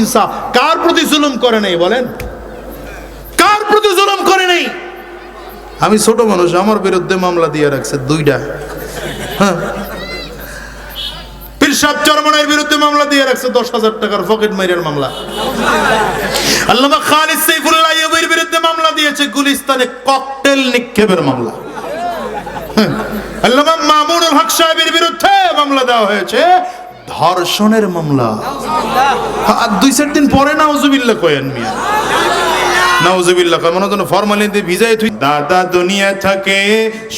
ইনসাফ। কার প্রতি জুলুম করে নাই বলেন? কার প্রতি জুলুম করে নাই? আমি ছোট মানুষ আমার বিরুদ্ধে মামলা দিয়ে রাখছে দুইটা। হ্যাঁ। পিরসাব চরমনের বিরুদ্ধে মামলা দিয়ে রাখছে দশ হাজার টাকার পকেট মাইরের মামলা। আল্লামা খালিদ সাইফুল্লাহ ইউবির বিরুদ্ধে মামলা দিয়েছে গুলিস্তানে ককটেল নিক্ষেপের মামলা। হ্যাঁ। আল্লামা মামুনুল হক সাহেবের বিরুদ্ধে মামলা দেওয়া হয়েছে ধর্ষণের মামলা। আর দুই চার দিন পরে নাওজুবিল্লা কয়েন মিয়া। নাওজুবিল্লা কেমন হয় ফরমালিন দিয়ে ভিজাই দাদা দুনিয়া থাকে,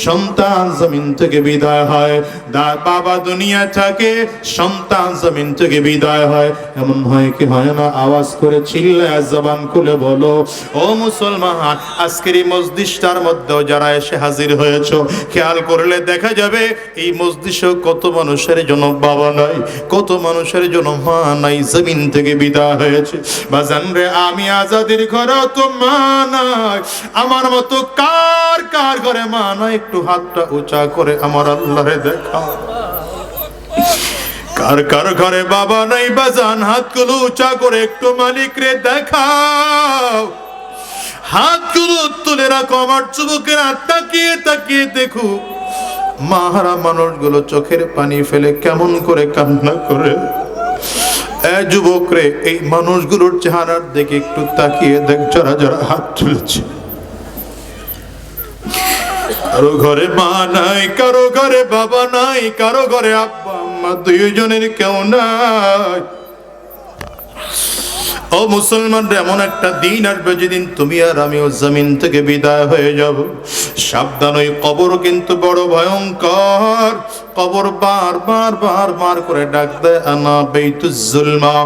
সন্তান জমিন থেকে বিদায় হয়। দা বাবা দুনিয়া থাকে, সন্তান জমিন থেকে বিদায় হয়। এমন হয় কি হয় না? আওয়াজ করে চিল্লায় জবান খুলে বলো, ও মুসলমান, আজকের এই মসজিদটার মধ্যেও যারা এসে হাজির হয়েছো, খেয়াল করলে দেখা যাবে, এই মসজিদে কত মানুষের জন্য বাবা নাই, কত মানুষের জন্য মা নাই, জমিন থেকে বিদায় হয়েছে। বাজান রে আমি আজাদির ঘর তো মা নাই, আমার মতো কার কার ঘরে মা? একটু হাতটা উঁচা করে আমার আল্লাহরে দেখা। কার কার ঘরে বাবা নাই বাজান হাতগুলো উঁচা করে একটু মালিক রে দেখাও। হাতগুলো তুলে রাখো আমার যুবকেরা তাকিয়ে তাকিয়ে দেখো মাহারা মানুষগুলো চোখের পানি ফেলে কেমন করে কান্না করে। এ যুবক রে এই মানুষগুলোর চেহারার দিকে একটু তাকিয়ে দেখ, যারা যারা হাত তুলেছে। কারো ঘরে মা নাই কারো ঘরে বাবা নাই কারো ঘরে আব্বা আম্মা দুইজনের কেউ নাই ও মুসলমান এমন একটা দিন আসবে যেদিন তুমি আর আমিও জমিন থেকে বিদায় হয়ে যাব। সাবধান, ওই কবর কিন্তু বড় ভয়ঙ্কর। কবর বার বার বার বার করে ডাক দেয়, আনা বেইতুজ জুলমা,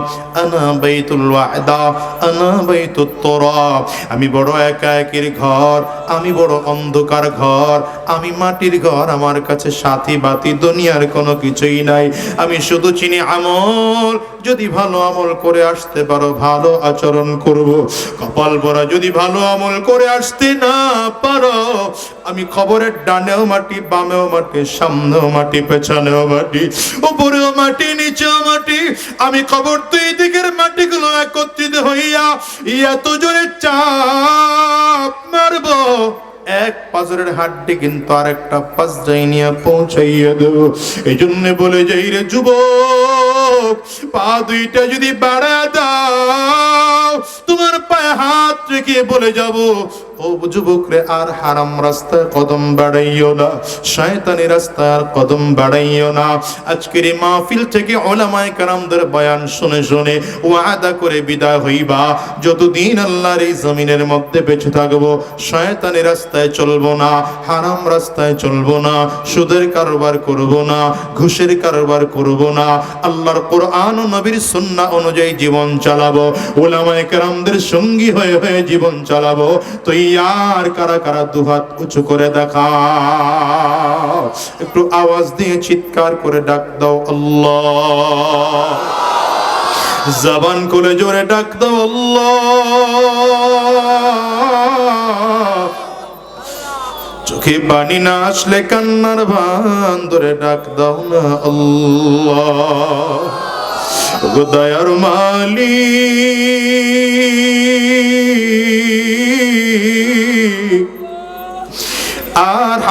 আনা বেইতুল ওয়াদা, আনা বেইতুত তোরাব আমি বড় একা একের ঘর, আমি বড় অন্ধকার ঘর, আমি মাটির ঘর, আমার কাছে সাথী বাতি দুনিয়ার কোনো কিছুই নাই। আমি শুধু চিনি আমল, যদি ভালো আমল করে আসতে পারো ভালো আচরণ করব। কপাল পরা যদি ভালো আমল করে আসতে না পারো, আমি খবরের ডানেও মাটি, বামেও মাটি, সামনেও মাটি, পেছনেও মাটি, উপরেও মাটি, নিচেও মাটি, আমি খবর দুই দিকের মাটিগুলো একত্রিত হইয়া এত জোরে চাপ মারবো। এক পাজরের হাড্ডি কিন্তু আর একটা পাঁচ নিয়ে পৌঁছাইয়া দেব এই জন্য বলে যাই রে যুব পা দুইটা যদি বাড়া দাও, তোমার পায়ে হাত রেখে বলে যাব ও যুবক আর হারাম রাস্তায় কদম বাড়াইও না। শয়তানি রাস্তায় আর কদম বাড়াইও না। আজকের এই মাহফিল থেকে ওলামায়ে কারামদের বয়ান শুনে শুনে ওয়াদা করে বিদায় হইবা। যতদিন আল্লাহর এই জমিনের মধ্যে বেঁচে থাকব, শয়তানি রাস্তায় চলবো না, হারাম রাস্তায় চলবো না, সুদের কারবার করব না, ঘুষের কারবার করব না, আল্লাহর কোরআন ও নবীর সুন্নাহ অনুযায়ী জীবন চালাবো, ওলামায়ে কারামদের সঙ্গী হয়ে হয়ে জীবন চালাবো। তো আর কারা কারা দুহাত উঁচু করে দেখা একটু আওয়াজ দিয়ে চিৎকার করে ডাক দাও, আল্লাহ। জবান কোলে জোরে ডাক দাও চোখে পানি না আসলে কান্নার ভান ধরে ডাক দাও না, আল্লাহ। দয়ার মালি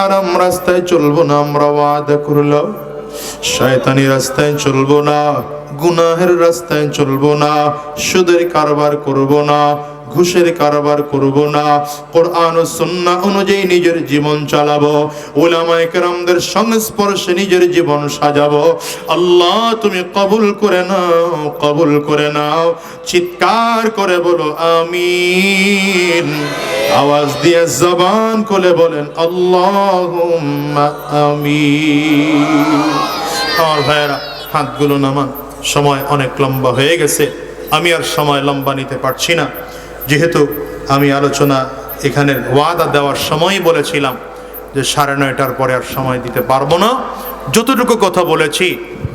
হারাম রাস্তায় চলবো না, আমরা ওয়াদা করলাম, শয়তানি রাস্তায় চলবো না, গুনাহের রাস্তায় চলবো না, সুদের কারবার করব না ঘুষের কারবার করব না। কোরআন ও সুন্নাহ অনুযায়ী নিজের জীবন চালাবো। ওলামায়ে কেরামদের সংস্পর্শে নিজের জীবন সাজাবো। আল্লাহ, তুমি কবুল করে নাও, কবুল করে নাও। চিৎকার করে বলো, আমিন। আওয়াজ দিয়ে জবান খুলে বলেন, আল্লাহুম্মা আমিন। আমার ভাইয়েরা, হাতগুলো নামান। সময় অনেক লম্বা হয়ে গেছে। আমি আর সময় লম্বা নিতে পারছি না। যেহেতু আমি আলোচনা এখানের ওয়াদা দেওয়ার সময় বলেছিলাম যে সাড়ে নয়টার পরে আর সময় দিতে পারব না। যতটুকু কথা বলেছি,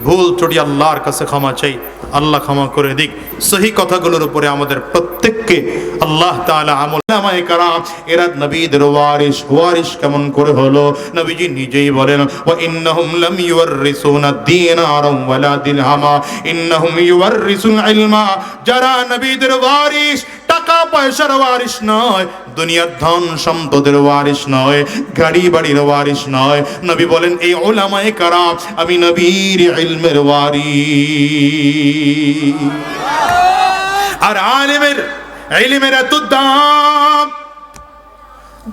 ভুল ত্রুটি আল্লাহর কাছে ক্ষমা চাই, আল্লাহ ক্ষমা করে দিক। সহি কথাগুলোর উপরে আমাদের প্রত্যেককে আল্লাহ তাআলা আমল নামায়ে কারাম। এরা নবীদের ওয়ারিস ওয়ারিস কেমন করে হলো? নবীজি নিজেই বলেন, ওয়া ইন্নাহুম লাম ইউয়াররিসুনা দীনারাম ওয়ালা দিরহামা ইন্নাহুম ইউয়াররিসুল ইলমা। যারা নবীদের ওয়ারিস টাকা পয়সার ওয়ারিস নয় দুনিয়ার ধন সম্পদের ওয়ারিস নয় গাড়ি বাড়ির ওয়ারিস নয়। নবী বলেন এই ওলামায়ে কারাম আমি নবীর ইলমের ওয়ারিস আর আলেমের ইলমের এত দাম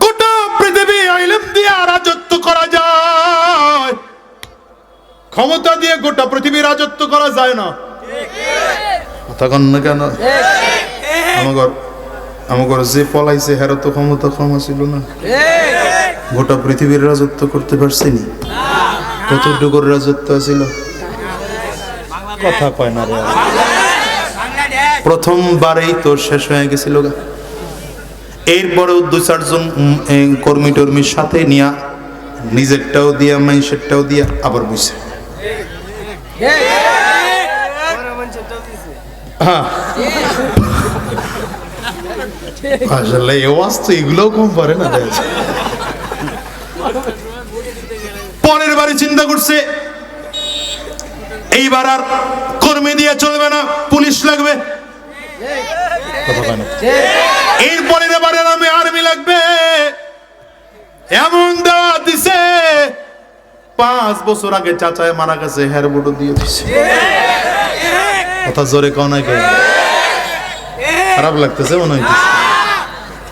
গোটা পৃথিবী ইলম দিয়ে রাজত্ব করা যায়। ক্ষমতা দিয়ে গোটা পৃথিবী রাজত্ব করা যায় না। কথা কন না কেন? আমাগর আমাগর যে পলাইছে হের তো ক্ষমতা ক্ষমা ছিল না। গোটা পৃথিবীর রাজত্ব করতে পারছিনি কতটুকুর রাজত্ব ছিল কথা কয় না রে। প্রথমবারেই তো শেষ হয়ে গেছিল গা। এরপরেও দু চারজন উম, কর্মী টর্মীর সাথে নিয়া নিজেরটাও দিয়া মাইসেরটাও দিয়া আবার বুঝছে হ্যাঁ। আসলে এ ওয়াজ এগুলোও কম পারে না। পরের বারে চিন্তা করছে, এইবার আর কর্মী দিয়ে চলবে না, পুলিশ লাগবে না। নামে আর্মি লাগবে এমন দেওয়া দিছে, পাঁচ বছর আগে চাচায় মারা গেছে বোর্ডও দিয়ে দিছে কথা জোরে কও না খারাপ লাগতেছে মনে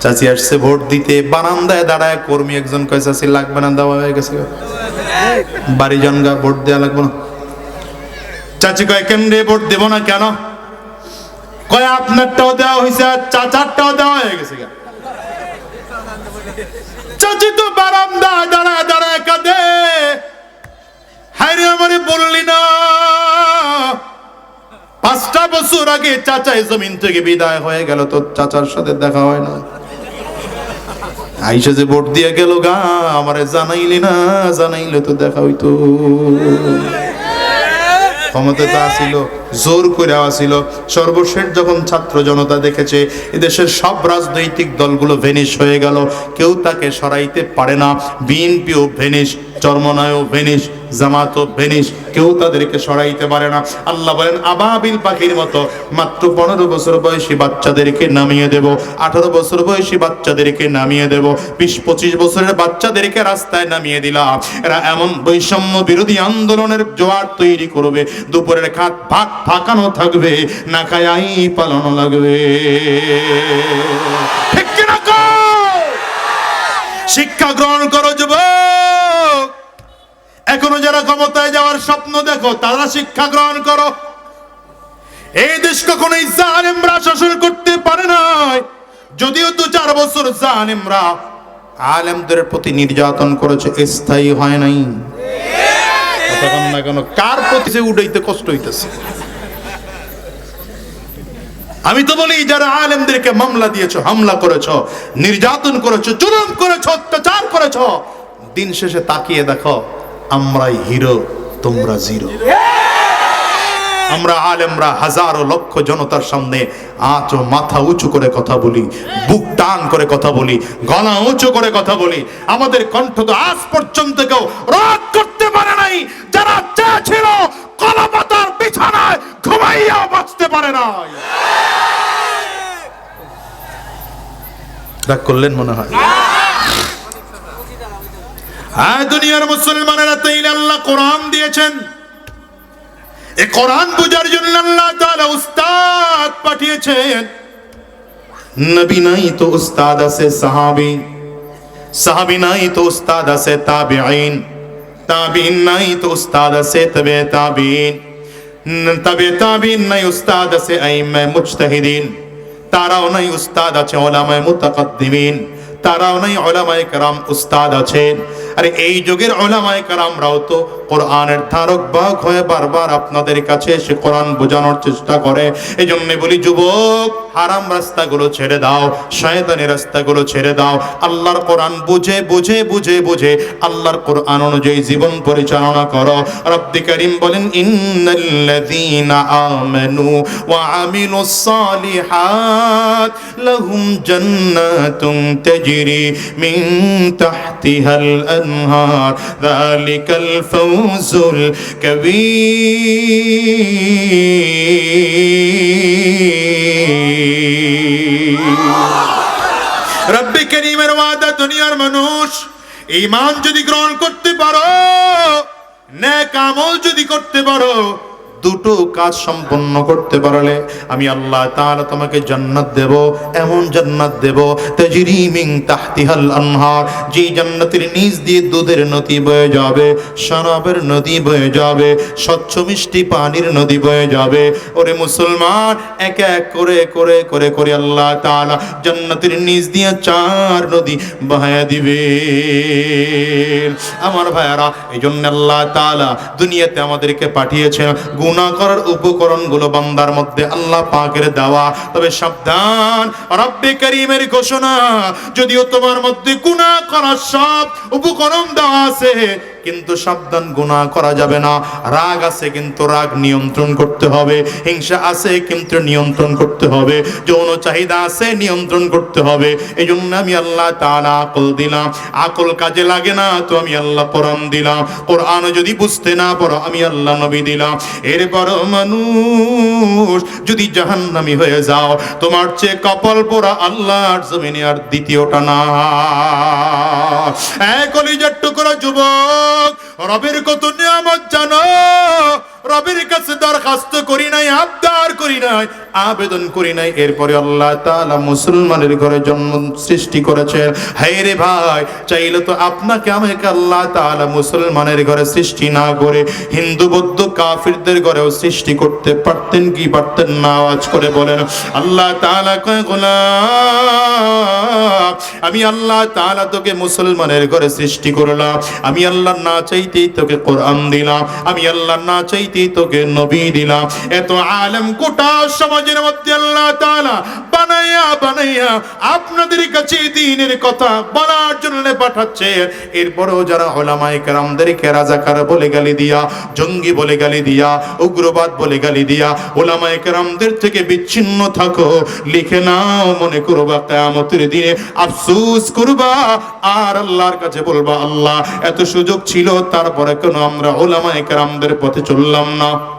চাচি আসছে, ভোট দিতে বারান্দায় দাঁড়ায় কর্মী একজন কয় চাচি, লাগবে না, দেওয়া হয়ে গেছে। বাড়ি জনগা ভোট দেওয়া লাগবে না। চাচি কয় কেন্দ্রে ভোট দেব না কেন? কয়, আপনারটাও দেওয়া হয়েছে চাচারটাও দেওয়া হয়ে গেছে। চাচি তো বারান্দায় দাঁড়ায় দাঁড়ায় কাঁদে। হায় আমারে বললি না। পাঁচটা বছর আগে চাচা জমিন থেকে বিদায় হয়ে গেল তো চাচার সাথে দেখা হয় না আইসা যে ভোট দিয়ে গেল গা, আমারে জানাইলি না, জানাইলে তো দেখা হইতো। ক্ষমতা তা ছিল জোর করে আসিল। সর্বশেষ যখন ছাত্র জনতা দেখেছে, এদেশের সব রাজনৈতিক দলগুলো ভেনিশ হয়ে গেল। কেউ তাকে সরাইতে পারে না। বিএনপিও ভেনিশ, চর্মনায়ও ভেনিশ জামাতও ভেনিশ কেউ তাদেরকে সরাইতে পারে না। আল্লাহ বলেন, আবাবিল পাখির মতো মাত্র পনেরো বছর বয়সী বাচ্চাদেরকে নামিয়ে দেব, আঠারো বছর বয়সী বাচ্চাদেরকে নামিয়ে দেব, বিশ পঁচিশ বছরের বাচ্চাদেরকে রাস্তায় নামিয়ে দিলাম। এরা এমন বৈষম্য বিরোধী আন্দোলনের জোয়ার তৈরি করবে, দুপুরের খাত ভাত ফাঁকানো থাকবে, না খায়াই পালানো লাগবে। শিক্ষা গ্রহণ করো। এখনও যারা ক্ষমতায় যাওয়ার স্বপ্ন দেখো, তারা শিক্ষা গ্রহণ করো। এই দেশ কখনোই জালেমরা শাসন করতে পারে নাই। যদিও দু চার বছর জালেমরা আলেমদের প্রতি নির্যাতন করেছে, স্থায়ী হয় নাই। না কার প্রতি যে উঠাইতে কষ্ট হইতেছে? আমি তো বলি, যারা আলেমদেরকে মামলা দিয়েছ, হামলা করেছ, নির্যাতন করেছ, জুলুম করেছ, অত্যাচার করেছ, দিন শেষে তাকিয়ে দেখো আমরাই হিরো, তোমরা জিরো। আমরা আলেমরা হাজারো লক্ষ জনতার সামনে আঁচ ও মাথা উঁচু করে কথা বলি, বুক টান করে কথা বলি, গলা উঁচু করে কথা বলি। আমাদের কণ্ঠ তো আজ পর্যন্ত কেউ রদ করতে পারে নাই। যারা চেয়েছিল কলা পাতার বিছানায় ঘুমাইয়া বাঁচতে পারে নাই। রাগ করলেন মনে হয়? হ্যাঁ দুনিয়ার মুসলমানেরা তাইলে আল্লাহ কোরআন দিয়েছেন। এ কোরআন বুঝার জন্য আল্লাহ তাআলা উস্তাদ পাঠিয়েছেন। নবী নাই তো উস্তাদ আছে সাহাবী। সাহাবী নাই তো উস্তাদ আছে তাবিঈন। তাবিঈন নাই তো উস্তাদ আছে তবে তাবিঈন। তবে তাবিঈন নাই উস্তাদ আছে আইম্মা মুজতাহিদিন। তারাও নাই উস্তাদ আছে ওলামায়ে মুতাকাদ্দিমিন তারাও নাই ওলামায়ে কেরাম উস্তাদ আছেন। আরে এই যুগের ওলামায়ে কারামরাও তো কোরআনের ধারক বাহক হয়ে বারবার আপনাদের কাছে এসে কোরআন বোঝানোর চেষ্টা করে। এই জন্য বলি, যুবক, হারাম রাস্তাগুলো ছেড়ে দাও, শয়তানি রাস্তাগুলো ছেড়ে দাও। আল্লাহর কোরআন বুঝে বুঝে বুঝে বুঝে আল্লাহর কোরআন অনুযায়ী জীবন পরিচালনা করো। রব্বি করিম বলেন, ইন্নাল্লাযীনা আমানু ওয়া আমিলুস সালিহাত লাহুম জান্নাতুন তাজরি মিন তাহতিহাল আনহার যালিকাল ফাওজুল কবীর রব্বি করিমের ওয়াদা দুনিয়ার মানুষ ইমান যদি গ্রহণ করতে পারো নেক আমল যদি দুটো কাজ সম্পন্ন করতে পারলে আমি আল্লাহ তাআলা তোমাকে জান্নাত দেব, এমন জান্নাত দেব, তাজরি মিন তাহতিহাল আনহার যে জান্নাতের নিচ দিয়ে দুধের নদী বয়ে যাবে, শরাবের নদী বয়ে যাবে, স্বচ্ছ মিষ্টি পানির নদী বয়ে যাবে। ওরে মুসলমান, এক এক করে করে করে করে আল্লাহ তাআলা জান্নাতের নিচ দিয়ে চার নদী বহায়া দিবে। আমার ভাইয়ারা এই জন্য আল্লাহ তাআলা দুনিয়াতে আমাদেরকে পাঠিয়েছেন গুনাহ করার উপকরণগুলো বান্দার মধ্যে আল্লাহ পাকের দেওয়া। তবে সাবধান। রব্বে করিমের ঘোষণা, যদিও তোমার মধ্যে গুণা করার সব উপকরণ দেওয়া আছে কিন্তু সাবধান গুনাহ করা যাবে না। রাগ আছে কিন্তু রাগ নিয়ন্ত্রণ করতে হবে। হিংসা আছে কিন্তু নিয়ন্ত্রণ করতে হবে। যৌন চাহিদা আছে নিয়ন্ত্রণ করতে হবে। এই জন্য আমি আল্লাহ তাআলা আকল দিলাম। আকল কাজে লাগে না তো আমি আল্লাহ কোরআন দিলাম। কোরআন যদি বুঝতে না পারো, আমি আল্লাহ নবী দিলাম। এরপর মানুষ যদি জাহান্নামি হয়ে যাও, তোমার চেয়ে কপাল পোড়া আল্লাহর জমিনে আর দ্বিতীয়টা না। এক কলিজার টুকরা যুবক! রবের কত নিয়ামত জানো? রবের কাছে দরখাস্ত করি নাই, আবদার করি নাই, আবেদন করি নাই। এরপরে আল্লাহ তাআলা মুসলমানের ঘরে জন্ম সৃষ্টি করেছেন হায় রে ভাই, চাইলে তো আপনাকে আমাকে আল্লাহ তাআলা মুসলমানের ঘরে সৃষ্টি না করে, হিন্দু, বৌদ্ধ, কাফিরদের ঘরেও সৃষ্টি করতে পারতেন কি পারতেন না, আওয়াজ করে বলেন, আল্লাহ তাআলা কয় আমি আল্লাহ তাআলা তোকে মুসলমানের ঘরে সৃষ্টি করলাম। আমি আল্লাহ না চাইতেই তোকে কোরআন দিলাম। আমি আল্লাহ না চাইতেই তোকে নবী দিলাম। এত আলেম গোটা সমাজের মধ্যে আল্লাহ তাআলা বানাইয়া বানাইয়া আপনাদের কাছে দিনের কথা বলার জন্য পাঠাচ্ছে। এরপরেও যারা ওলামায়ে কেরামদেরকে রাজাকার বলে গালি দিয়া, জঙ্গি বলে গালি দিয়া, উগ্রবাদ বলে গালি দিয়া ওলামায়ে কেরামদের থেকে বিচ্ছিন্ন থাকো, লিখে নাও, মনে করবা কিয়ামতের দিনে আফসোস করবা আর আল্লাহর কাছে বলবা, আল্লাহ, এত সুযোগ ছিল, তারপরে কেন আমরা ওলামায়ে কেরামদের পথে চললাম? না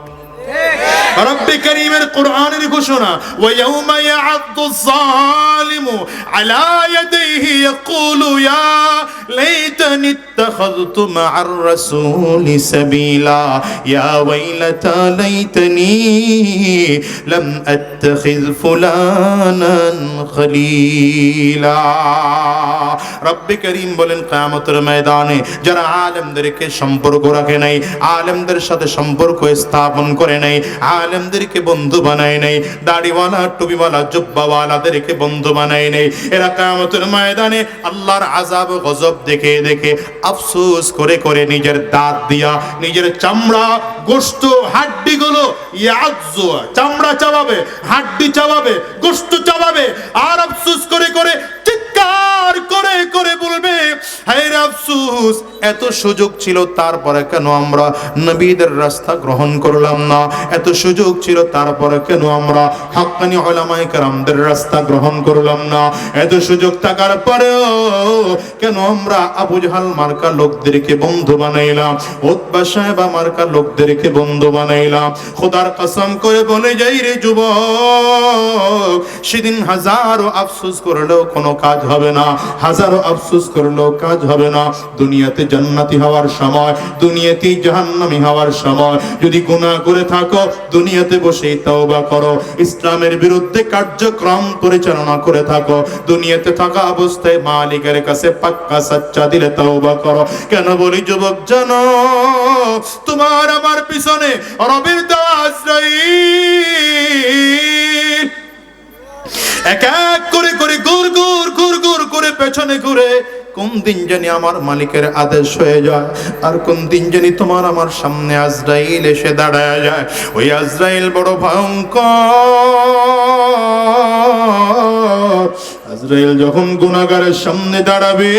رب كريم القرآن ঘোষণা ويوم يعض الظالم على يديه يقول يا ليتني اتخذت مع الرسول سبيلا يا ويلتى ليتني لم اتخذ فلانا خليلا রব্বে করিম বলেন কিয়ামতের ময়দানে যারা আলেমদেরকে সম্পর্ক রাখে নাই আলেমদের সাথে সম্পর্ক স্থাপন করে নাই আলেমদেরকে বন্ধু বানায় নাই। দাড়িওয়ালা, টুপিওয়ালা, জুব্বাওয়ালাদেরকে বন্ধু বানায় নাই। এরা কিয়ামতের ময়দানে আল্লাহর আযাব ও গজব দেখে দেখে আফসোস করে করে নিজের দাঁত দিয়া, নিজের চামড়া, গোশত হাড্ডিগুলো চামড়া চাবাবে, হাড্ডি চাবাবে, গোশত চাবাবে, আর আফসোস করে করে চিৎকার করে করে বলবে, হায় আফসোস, এত সুযোগ ছিল তারপরে কেন আমরা নবীদের রাস্তা গ্রহণ করলাম না? এত সুযোগ ছিল তারপরে কেন আমরা হাক্কানি ওলামায়ে কেরামদের রাস্তা গ্রহণ করলাম না? এত সুযোগ থাকার পরেও কেন আমরা আবু জাহাল মার্কা লোকদেরকে বন্ধু বানাইলাম? উতবা সাহেব মার্কা লোকদেরকে বন্ধু বানাইলাম। খোদার কসম করে বলে যাই রে যুবক, সেদিন হাজারো আফসোস করলেও কোনো কাজ হবে না। হাজারো আফসোস করলেও কাজ হবে না। দুনিয়াতে জান্নাতি হওয়ার সময় দুনিয়াতে জাহান্নামী হওয়ার সময়। যদি গুনাহ করে থাকো, দুনিয়াতে বসেই তওবা করো। ইসলামের বিরুদ্ধে কার্যক্রম পরিচালনা করে থাকো। দুনিয়াতে থাকা অবস্থায় মালিকের কাছে পাক্কা সাচ্চা দিলে তওবা করো। কেন বলি, যুবক, জানো, তোমার আমার পিছনে রবির আশ্রয় এক এক করে করে, গুর গুর গুর গুর করে পেছনে ঘুরে, কোন দিন জানি আমার মালিকের আদেশ হয়ে যায়, আর কোন দিন জানি তোমার আমার সামনে আজরাইল এসে দাঁড়ায় যায়। ওই আজরাইল বড় ভয়ঙ্কর। আজরাইল যখন গুনাগারের সামনে দাঁড়াবে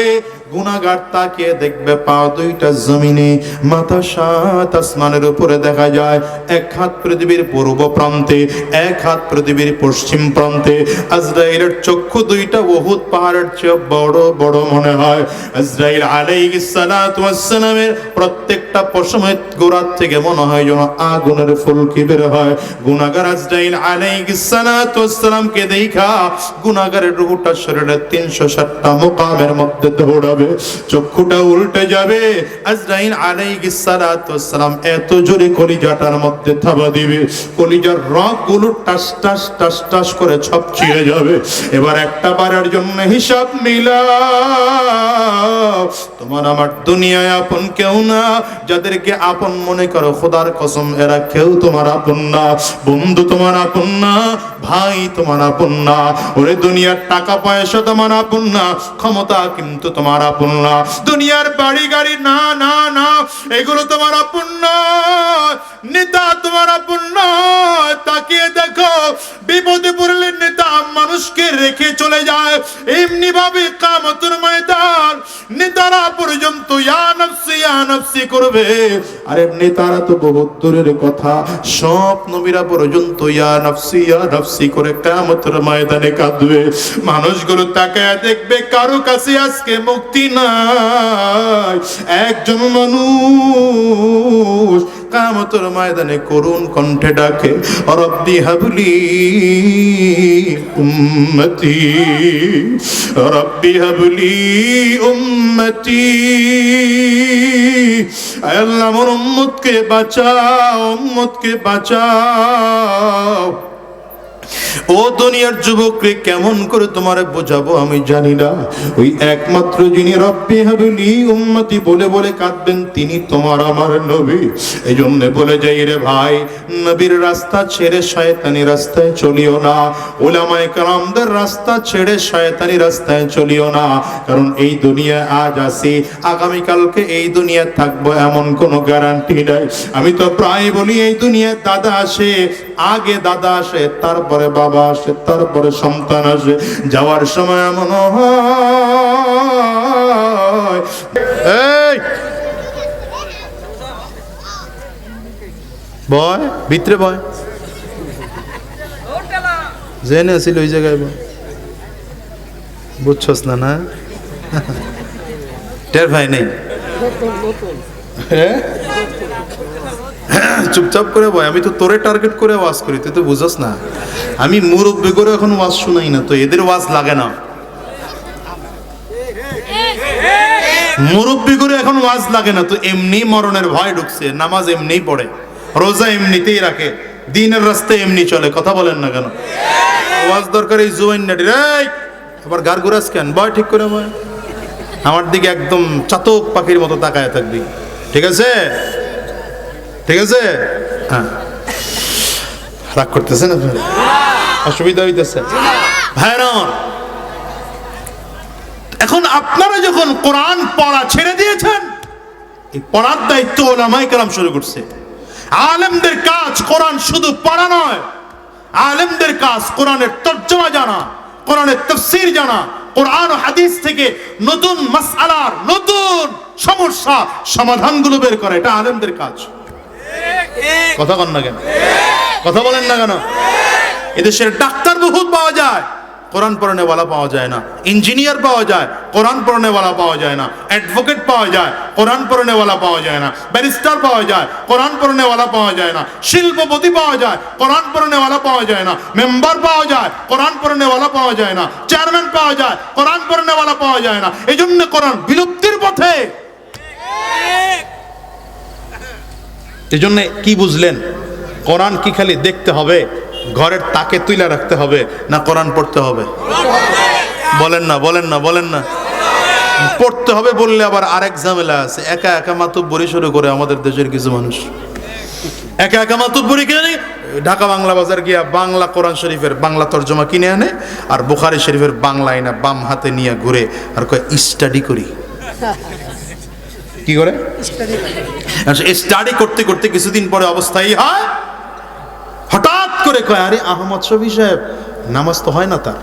গুনাগার তাকিয়ে দেখবে পা দুইটা জমিনে, মাথা সাত আসমানের উপরে দেখা যায়, এক হাত পৃথিবীর পূর্ব প্রান্তে, এক হাত পৃথিবীর পশ্চিম প্রান্তে। আজরাইলের চক্ষু দুইটা বহুত পাহাড়ের চেয়ে বড় বড় মনে হয়। আজরাইল আলাইহিস সালাতু প্রত্যেকটা পশমে গোড়ার থেকে মনে হয় যেন আগুনের ফুলকি বের হয়। গুনাগার আজরাইল আলাইহিস সালাতু দেখা গুনাগারের রূহটা শরীরের 360টা মুকামের মধ্যে দৌড়াবে। চক্ষুটা উল্টে যাবে। আজরাইল আলাইহিস সালাতু ওয়াস সালাম এত জোরে কলিজাটার মধ্যে থাবা দিবে। কলিজার রগগুলো টাস টাস টাস টাস করে ছপচিয়ে যাবে। এবার একটা বারের জন্য হিসাব মিলাও। তোমার আমার দুনিয়ায় আপন কেউ না, যাদেরকে আপন মনে করো খোদার কসম, এরা কেউ তোমার আপন না। বন্ধু তোমার আপন না, ভাই তোমার আপন না। ওরে দুনিয়ার টাকা পয়সা তোমার আপন না, ক্ষমতা কিন্তু তোমার আপন না। দুনিয়ার বাড়ি গাড়ি না না না, এগুলো তোমার আপন নয় নেতা তোমার আপন নয় তাকিয়ে দেখো, বিপদে পড়লে নেতা মানুষকে রেখে চলে যায়। এমনি ভাবে কামতুর ময়দান, নেতারা পর্যন্ত করবে। আর এমনি নেতারা তো বহুত দূরের কথা। সব নবীরা পর্যন্ত করে কামতর ময়দানে কাঁদবে। মানুষগুলো তাকায় দেখবে কারও কাছে আজকে মুক্তি না একজন মানুষ কামতুর ময়দানে করুণ কণ্ঠে ডাকে রব্বি হাবলি উম্মতি রব্বি হাবলি উম্মতি আল্লাহ আমার উম্মতকে বাঁচাও উম্মতকে বাঁচাও। ও দুনিয়ার যুবকরে কেমন করে তোমারে বোঝাবো আমি জানি না। ওই একমাত্র যিনি রব্বি হাবিলি উম্মতি বলে বলে কাঁদবেন, তিনি তোমার আমার নবী। এই জন্য বলে যাই রে ভাই, নবীর রাস্তা ছেড়ে শয়তানি রাস্তায় চলিও না। ওলামায়ে কালামদের রাস্তা ছেড়ে শয়তানি রাস্তায় চলিও না। কারণ এই দুনিয়া আজ আসি আগামীকালকে এই দুনিয়া থাকব এমন কোনো গ্যারান্টি নাই। আমি তো প্রায় বলি, এই দুনিয়ায় দাদা আসে, আগে দাদা আসে, তারপরে বাবা আসে তারপরে সন্তান আসে। যাওয়ার সময় এমন হয়। ভিতরে বয়। জেনে আসিল ওই জায়গায় বুঝছস না না? টের ভাই নেই। হ্যাঁ চুপচাপ করে বয়, আমি তো তোরে টার্গেট করে ওয়াজ করি, তুই তো বুঝাস না। আমি মুরব্বী করে এখন ওয়াজ শুনাই না, তো এদের ওয়াজ লাগে না। মুরব্বী করে এখন ওয়াজ লাগে না, তো এমনি মরণের ভয় ঢুকছে, নামাজ এমনিই পড়ে, রোজা এমনিতেই রাখে, দিনের রাস্তায় এমনি চলে, কথা বলেন না কেন? ওয়াজ দরকার এই জুয়াইন নাটি আবার গার গুরাস কেন? বয়, ঠিক করে বয়। আমার দিকে একদম চাতক পাখির মতো তাকায় থাকবি, ঠিক আছে? ঠিক আছে? হ্যাঁ। রাগ করতেছেন আপনি অসুবিধা হইতেছে। ভাইরা আমার, এখন আপনারা যখন কোরআন পড়া ছেড়ে দিয়েছেন এই পড়ার দায়িত্ব ওলামাই কালাম শুরু করছে। আলেমদের কাজ কোরআন শুধু পড়া নয় আলেমদের কাজ কোরআনের তর্জমা জানা কোরআনের তফসির জানা কোরআন হাদিস থেকে নতুন মাসালার নতুন সমস্যা সমাধানগুলো বের করা এটা আলেমদের কাজ। কথা কন না কেন? কথা বলেন না কেন? এদেশের ডাক্তার বহুত পাওয়া যায়। কোরআন পড়নেওয়ালা পাওয়া যায় না। ইঞ্জিনিয়ার পাওয়া যায়। কোরআন পড়নেওয়ালা পাওয়া যায় না। অ্যাডভোকেট পাওয়া যায়। কোরআন পড়নেওয়ালা পাওয়া যায় না। ব্যারিস্টার পাওয়া যায়। কোরআন পড়নেওয়ালা পাওয়া যায় না। শিল্পপতি পাওয়া যায়। কোরআন পড়নেওয়ালা পাওয়া যায় না। মেম্বার পাওয়া যায়। কোরআন পড়নেওয়ালা পাওয়া যায় না। চেয়ারম্যান পাওয়া যায়। কোরআন পড়নেওয়ালা পাওয়া যায় না। এই জন্য কোরআন বিলুপ্তির পথে। এই জন্য কি বুঝলেন? কোরআন কি খালি দেখতে হবে, ঘরের তাকে তুলে রাখতে হবে, না কোরআন পড়তে হবে? বলেন না বলেন না বলেন না। পড়তে হবে বললে আবার আরেক ঝামেলা আছে। একা একা মাতুব্বরি শুরু করে আমাদের দেশের কিছু মানুষ। একা একা মাতুব্বরি কেন ঢাকা বাংলা বাজার গিয়া বাংলা কোরআন শরীফের বাংলা তর্জমা কিনে আনে, আর বুখারি শরীফের বাংলা আইনা বাম হাতে নিয়ে ঘুরে আর কয়, স্টাডি করি। কি করে? স্টাডি করতে করতে কিছুদিন পরে অবস্থাই হয়। হঠাৎ করে কয় আরে আহমদ শফি সাহেব নামাজ তো হয় না তার।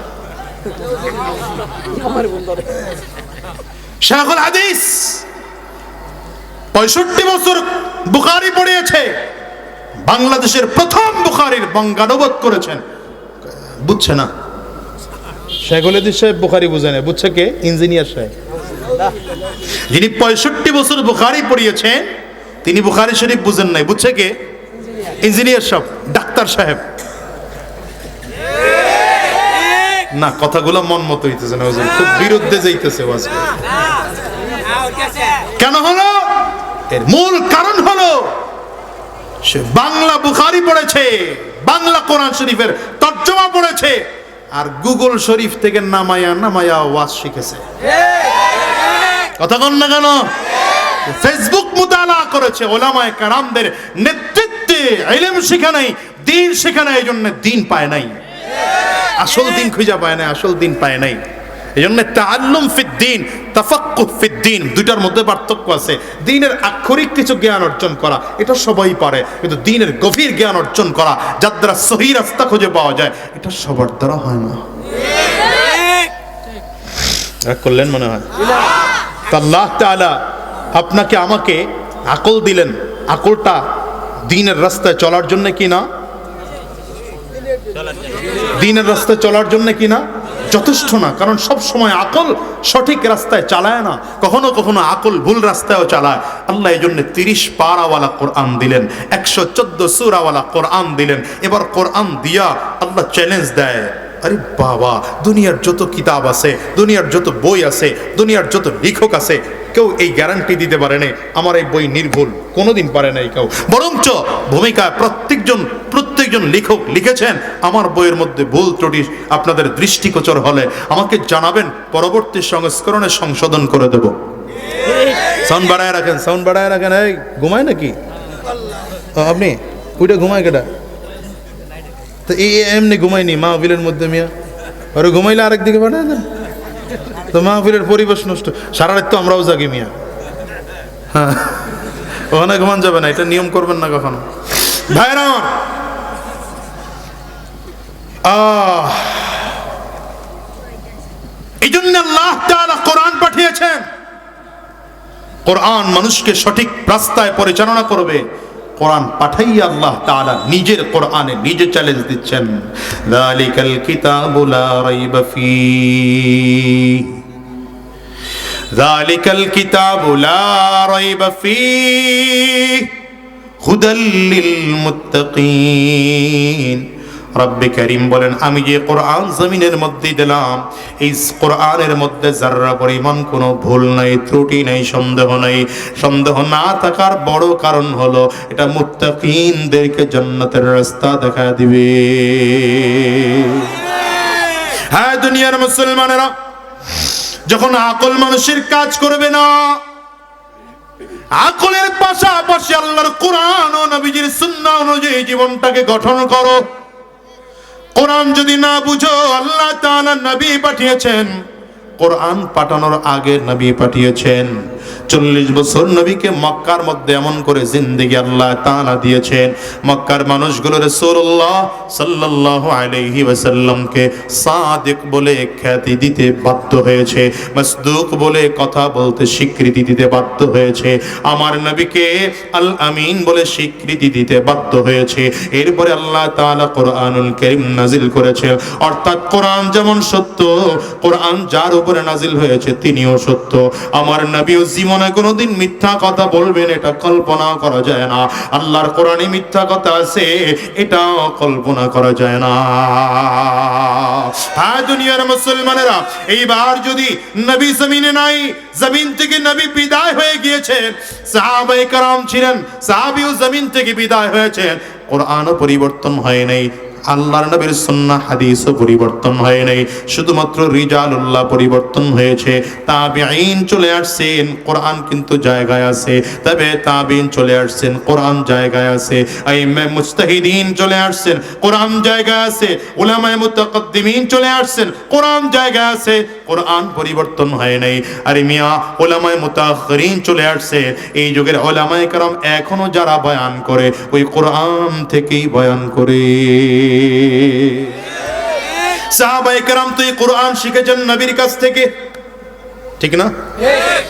শেখুল হাদিস পঁয়ষট্টি বছর বুখারি পড়িয়েছে। বাংলাদেশের প্রথম বুখারির বঙ্গানুবাদ করেছেন। বুঝছে না? শেখুল হাদিস সাহেব বুখারি বুঝে না বুঝছে কে? ইঞ্জিনিয়ার সাহেব। যিনি পঁয়ষট্টি বছর বুখারি পড়িয়েছেন, তিনি বুখারি শরীফ বুঝেন নাই। বুঝছে কে? ইঞ্জিনিয়ার সাহেব ডাক্তার সাহেব। না, কথাগুলো মন মতো হইতেছে না খুব বিরুদ্ধে যাইতেছে কেন হলো? এর মূল কারণ হলো, সে বাংলা বুখারি পড়েছে, বাংলা কোরআন শরীফের তর্জমা পড়েছে, আর গুগল শরীফ থেকে নামায়া নামায়া ওয়াজ শিখেছে। কথা কন না কেন? ফেসবুক মুতালা করেছে ওলামায় কারামদের নেতৃত্বে। ইলম শেখা নাই দিন শেখা নাই এই জন্য দিন পায় নাই। আসল দিন খুঁজে পায় নাই আসল দিন পায় নাই। এই জন্য তাল্লুম ফিদ্দিন তাফাক্কুহ ফিদ্দিন দুইটার মধ্যে পার্থক্য আছে। দিনের আক্ষরিক কিছু জ্ঞান অর্জন করা এটা সবাই পারে কিন্তু দিনের গভীর জ্ঞান অর্জন করা যার দ্বারা সহি রাস্তা খুঁজে পাওয়া যায় এটা সবার দ্বারা হয় না। করলেন মনে হয়? আল্লাহ তাআলা আপনাকে আমাকে আকল দিলেন। আকলটা দিনের রাস্তায় চলার জন্য কি না? দিনের রাস্তায় চলার জন্য কি না? যথেষ্ট না, কারণ সব সময় আকল সঠিক রাস্তায় চালায় না। কখনো কখনো আকল ভুল রাস্তায়ও চালায়। আল্লাহ এই জন্য তিরিশ পারাওয়ালা কোরআন দিলেন, একশো চোদ্দ সুরাওয়ালা কোরআন দিলেন। এবার কোরআন দিয়া আল্লাহ চ্যালেঞ্জ দেয়। আরে বাবা, দুনিয়ার যত কিতাব আছে, দুনিয়ার যত বই আছে, দুনিয়ার যত লেখক আছে, কেউ এই গ্যারান্টি দিতে পারে না আমার এই বই নির্ভুল, কোনোদিন পারে নাই কেউ। বরঞ্চ ভূমিকায় প্রত্যেকজন প্রত্যেকজন লেখক লিখেছেন, আমার বইয়ের মধ্যে ভুল ত্রুটি আপনাদের দৃষ্টিগোচর হলে আমাকে জানাবেন, পরবর্তী সংস্করণে সংশোধন করে দেব। সাউন্ড বাড়ায় রাখেন সাউন্ড বাড়ায় রাখেন, এই, ঘুমায় নাকি? আপনি, ওইটা ঘুমায় কেটা তো এই এমনি ঘুমায়নি, মাহফিলের মধ্যে মিয়া। ওরে ঘুমাইলে আরেক দিকে পাঠায় দেন। তো মাহফিলের পরিবেশ নষ্ট। সারা রাত তো আমরাও জাগি মিয়া। হ্যাঁ। ওখানে ঘুমান যাবে না, এটা নিয়ম করবেন না কখনো। ভাইরা আমার। এই জন্য আল্লাহ কোরআন পাঠিয়েছেন। কোরআন মানুষকে সঠিক রাস্তায় পরিচালনা করবে। কোরআন পাঠাইয়া আল্লাহ তাআলা নিজের কোরআনে নিজে চ্যালেঞ্জ দিচ্ছেন। যালিকাল কিতাবু লা ফী যালিকাল কিতাবু লা ফী হুদাল লিল মুত্তাকিন রব্বে করিম বলেন, আমি যে কোরআন জমিনের মধ্যে দিলাম, এই কোরআনের মধ্যে যার্রা পরিমাণ কোনো ভুল নাই, ত্রুটি নাই, সন্দেহ নাই, সন্দেহ না থাকার বড় কারণ হলো, এটা মুত্তাকিনদেরকে জান্নাতের রাস্তা দেখা দিবে। হ্যাঁ দুনিয়ার মুসলমানেরা, যখন আকল মানুষের কাজ করবে না, আকলের পাশাপাশি আল্লাহর কোরআন ও নবীজির সুন্নাহ অনুযায়ী জীবনটাকে গঠন করো। কোরআন যদি না বুঝো আল্লাহ তাআলা নবী পাঠিয়েছেন। কোরআন পাঠানোর আগে নবী পাঠিয়েছেন। চল্লিশ বছর নবীকে মক্কার মধ্যে এমন করে জিন্দিগি আল্লাহ তাআলা দিয়েছেন। মক্কার মানুষগুলো রাসূলুল্লাহ সাল্লাল্লাহু আলাইহি ওয়াসাল্লামকে সাদিক বলে খ্যাতি দিতে বাধ্য হয়েছে, মাসদুক বলে কথা বলতে স্বীকৃতি দিতে বাধ্য হয়েছে, আমার নবীকে আল আমিন বলে স্বীকৃতি দিতে বাধ্য হয়েছে। এরপরে আল্লাহ তাআলা কোরআনুল কারীম নাজিল করেছে অর্থাৎ কোরআন যেমন সত্য, কোরআন যার উপরে নাজিল হয়েছে তিনিও সত্য। আমার নবীও জীবনে কোনোদিন মিথ্যা কথা বলবেন, এটা কল্পনা করা যায় না। আল্লাহর কোরআনে মিথ্যা কথা আছে, এটাও কল্পনা করা যায় না। হ্যাঁ দুনিয়ার মুসলমানেরা, এইবার যদি নবী জমিনে নাই, জমিন থেকে নবী বিদায় হয়ে গিয়েছে সাহাবাই কারাম ছিলেন, সাহাবিও জমিন থেকে বিদায় হয়েছে, কোরআনও পরিবর্তন হয় নাই। আল্লাহর নবীর সুন্নাহ হাদিসও পরিবর্তন হয় নাই। শুধুমাত্র রিজালুল্লাহ পরিবর্তন হয়েছে। তাবিঈন চলে আসছেন, কোরআন কিন্তু জায়গায় আছে। তবে তাবিন চলে আসছেন, কোরআন জায়গায় আছে। আইমে মুস্তাহিদিন চলে আসছেন, কোরআন জায়গায় আছে। উলামায়ে মুতাকদ্দিমিন চলে আসছেন, কোরআন জায়গায় আছে। কোরআন পরিবর্তন হয় নাই। আরে মিয়া, ওলামায় মুতাখরিন চলে আসছে। এই যুগের ওলামায় কারণ এখনও যারা বয়ান করে, ওই কোরআন থেকেই বয়ান করে। সাহাবাই কারাম তো এই কোরআন শিখেছেন নবীর কাছ থেকে। ঠিক না?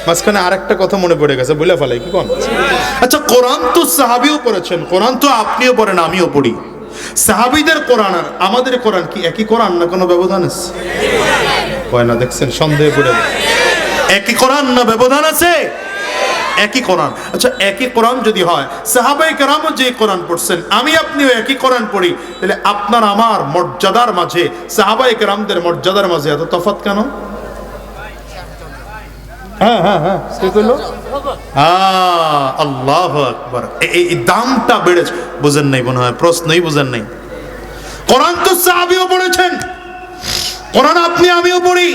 মাঝখানে আরেকটা কথা মনে পড়ে গেছে বুঝলে ফেলাই, কি কোন? আচ্ছা কোরআন তো সাহাবিও পড়েছেন, কোরআন তো আপনিও পড়েন, আমিও পড়ি। সাহাবিদের কোরআন আর আমাদের কোরআন কি একই কোরআন না কোনো ব্যবধান আছে? কয় না দেখছেন? সন্দেহ পড়ে একই কোরআন না ব্যবধান আছে? একই কোরআন। আচ্ছা একই কোরআন যদি হয়, সাহাবাই কেরামও যে কোরআন পড়ছেন আমি আপনিও একই কোরআন পড়ি, তাহলে আপনার আমার মর্যাদার মাঝে, সাহাবাই কেরামদের মর্যাদার মাঝে এত তফাৎ কেন? হ্যাঁ হ্যাঁ হ্যাঁ আল্লাহ আকবার। এই দামটা বেড়েছে। বুঝেন নাই মনে হয়, প্রশ্নই বুঝেন নাই। কোরআন তো সাহাবিও পড়েছেন। কোরআন আপনি, আমিও পড়ি।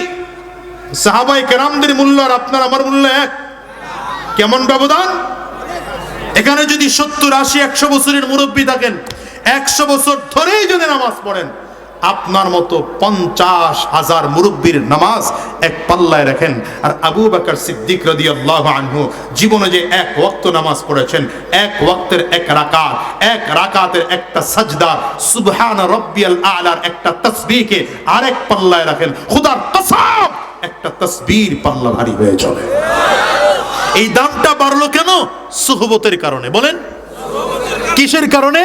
সাহাবাই কেরামদের মূল্য আর আপনার আমার মূল্য এক। কেমন ব্যবধান? এখানে যদি সত্তর, আশি, একশো বছরের মুরব্বী থাকেন, একশো বছর ধরেই যদি নামাজ পড়েন আপনার মতো পঞ্চাশ হাজার মুরব্বীর নামাজ এক পাল্লায় রাখেন। আর আবু বাকর সিদ্দিক রদি আল্লাহ আনহু জীবনে যে এক ওয়াক্ত নামাজ পড়েছেন, এক ওয়াক্তের এক রাকাত, এক রাকাতের একটা সাজদা, সুবহান রব্বিয়াল আলার একটা তসবিকে আরেক পাল্লায় রাখেন। খুদার কসম, একটা তসবির পাল্লা ভারী হয়ে চলে। এই দামটা বাড়লো কেন? সুহবতের কারণে। বলেন, কিসের কারণে?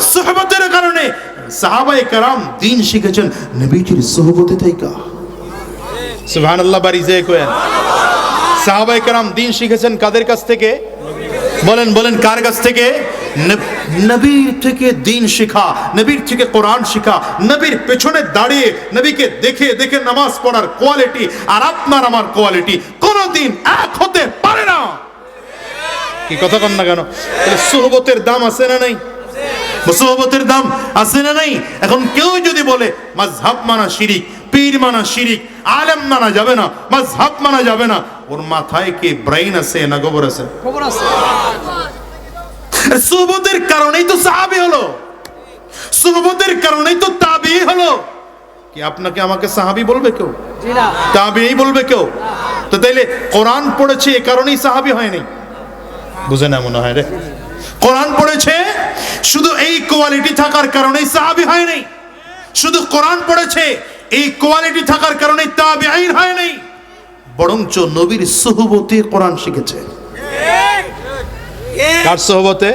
সুহবতের কারণে। সাহাবায়ে কারাম দিন শিখেছেন নবীজির সুহবতে থাইকা সুবহানাল্লাহ বাড়ি যে কোয়েন সাহাবায়ে কারাম দিন শিখেছেন কাদের কাছ থেকে? বলেন বলেন কার কাছ থেকে? নবীর থেকে দিন শেখা নবীর থেকে কোরআন শেখা নবীর পেছনে দাঁড়িয়ে নবীকে দেখে দেখে নামাজ পড়ার কোয়ালিটি আর আপনার আমার কোয়ালিটি কোনোদিন এক হতে পারে না। কি কথা কন না কেন? সুহবতের দাম আছে না নাই? সোহবতের দাম আছে না নাই? এখন কেউ যদি বলে মাঝহাব মানা শিরিক পীর মানা শিরিক আলেম মানা যাবে না মাঝহাব মানা যাবে না। ওর মাথায় কি ব্রেইন আছে না গোবর আছে? খবর আছে। সুহবতের কারণেই তো সাহাবী হলো। সুহবতের কারণেই তো তাবি হলো। কি আপনাকে আমাকে সাহাবী বলবে কেউ? তাবিই বলবে কেউ? তো তাইলে কোরআন পড়েছে এ কারণেই সাহাবী হয়নি। বুঝে না মনে হয় রে। কোরআন পড়েছে, শুধু এই কোয়ালিটি থাকার কারণেই হয় হয়নি শুধু কোরআন পড়েছে, এই কোয়ালিটি থাকার কারণেই হয় হয়নি বরঞ্চ নবীর সুহবতে কোরআন শিখেছে। কার সোহবতে?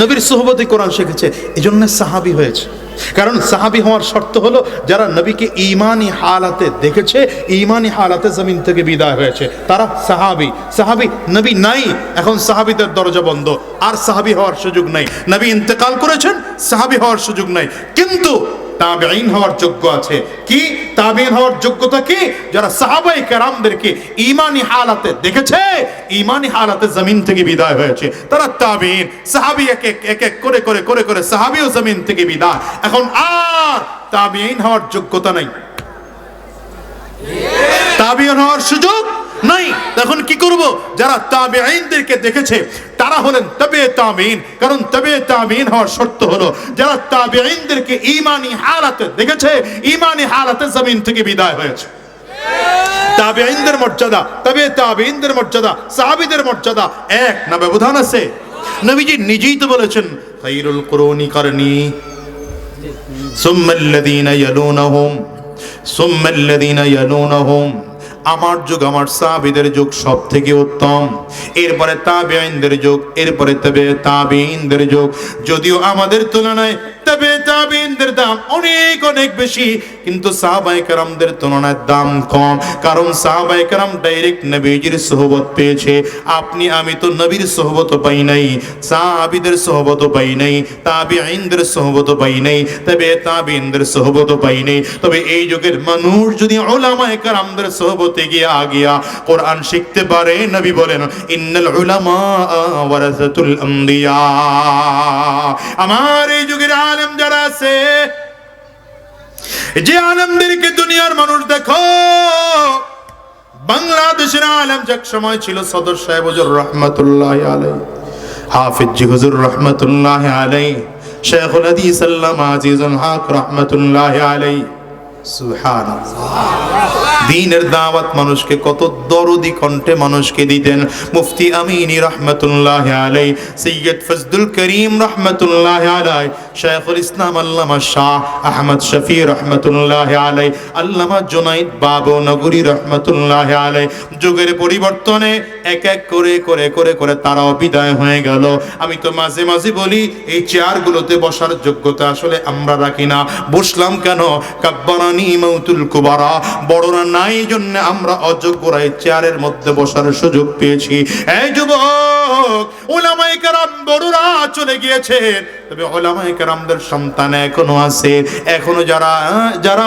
নবীর সোহবতে কোরআন শিখেছে। এই জন্য সাহাবি হয়েছে। কারণ সাহাবি হওয়ার শর্ত হলো, যারা নবীকে ইমানি হালাতে দেখেছে ইমানি হালাতে জমিন থেকে বিদায় হয়েছে। তারা সাহাবি। সাহাবি নবী নাই, এখন সাহাবিদের দরজা বন্ধ। আর সাহাবি হওয়ার সুযোগ নাই। নবী ইন্তেকাল করেছেন, সাহাবি হওয়ার সুযোগ নাই। কিন্তু তাবেঈন হওয়ার যোগ্য আছে। কি? তাবেঈন হওয়ার যোগ্যতা কি? যারা সাহাবাই কেরামদেরকে ইমানি হালাতে দেখেছে ইমানি হালাতে জমিন থেকে বিদায় হয়েছে। তারা তাবেঈন, সাহাবি এক এক এক এক করে করে করে করে সাহাবীও জমিন থেকে বিদায়। এখন আর তাবেঈন হওয়ার যোগ্যতা নাই। তাবিয়ন হওয়ার সুযোগ নাই। তখন কি করব? যারা তাবিঈনদেরকে দেখেছে, তারা হলেন তবে তাবিন কারণ তবে তামিন হওয়ার শর্ত হলো, যারা তাবিঈনদেরকে ঈমানি হালাতে দেখেছে ইমানি হালাতে জমিন থেকে বিদায় হয়েছে। তাবিঈনদের মর্যাদা, তবে তাবিঈনদের মর্যাদা, সাহাবীদের মর্যাদা এক। না ব্যবধান আছে? নবীজি নিজেই তো বলেছেন, খাইরুল কুরুনি। করনি সুম্মাল্লাযীনা ইয়ালুনাহুম সুম্মাল্লাযীনা ইয়ালুনাহুম। আমার যুগ, আমার সাহাবিদের যুগ সব থেকে উত্তম। এরপরে তাবেঈনদের যুগ, এরপরে তবে তাবেঈনদের যুগ। যদিও আমাদের তুলনায় তবে তাবেঈনদের দাম অনেক অনেক বেশি। কিন্তু সাহাবাই কারামদের তুলনায় দাম কম। কারণ সাহাবাই কারাম ডাইরেক্ট নবীজির সোহবত পেয়েছে। আপনি, আমি তো নবীর সোহবত পাই নাই, সাহাবিদের সোহবত পাই নাই, তাবিঈনদের সোহবত পাই নাই, তবে তাবিঈনদের সোহবত পাই নাই। তবে এই যুগের মানুষ যদি উলামায়ে কারামদের সোহবতে গিয়ে আগিয়া কোরআন শিখতে পারে, নবী বলেন, ইন্নাল উলামা ওয়ারাসাতুল আমার এই যুগের আলেম যারা আছে, যে আলেমদেরকে দুনিয়ার মানুষ দেখো, বাংলাদেশের আলেম যে সময় ছিল সদর সাহেব হুজুর রহমতুল্লাহ আলাই হাফিজ হুজুর রহমতুল্লাহ আলাই শেখুল হাদিস আল্লামা আজিজুল হক রহমতুল্লাহ আলাই দিনের দাওয়াত মানুষকে কত দরদি কণ্ঠে মানুষকে দিতেন। মুফতি আমিনী রহমতুল্লাহ আলাই সৈয়দ ফজদুল করিম রহমতুল্লাহ আলাই ইসলাম আল্লামা শাহ আহমদ শফি রহমতুল্লাহ আলাই আল্লামা বাবু নগরী রহমতুল্লাহ আলাই যুগের পরিবর্তনে এক এক করে করে করে করে তারাও বিদায় হয়ে গেল। আমি তো মাঝে মাঝে বলি, এই চেয়ারগুলোতে বসার যোগ্যতা আসলে আমরা রাখি না। বসলাম কেন? কাব্বারানি মৌতুল কুবারা। জন্য আমরা অযোগ্য রায় চেয়ারের মধ্যে বসার সুযোগ পেয়েছি। এই যুবক ওলামাই কারাম বড়রা চলে গিয়েছে তবে ওলামাই কারামদের সন্তান এখনও আছে। এখনও যারা যারা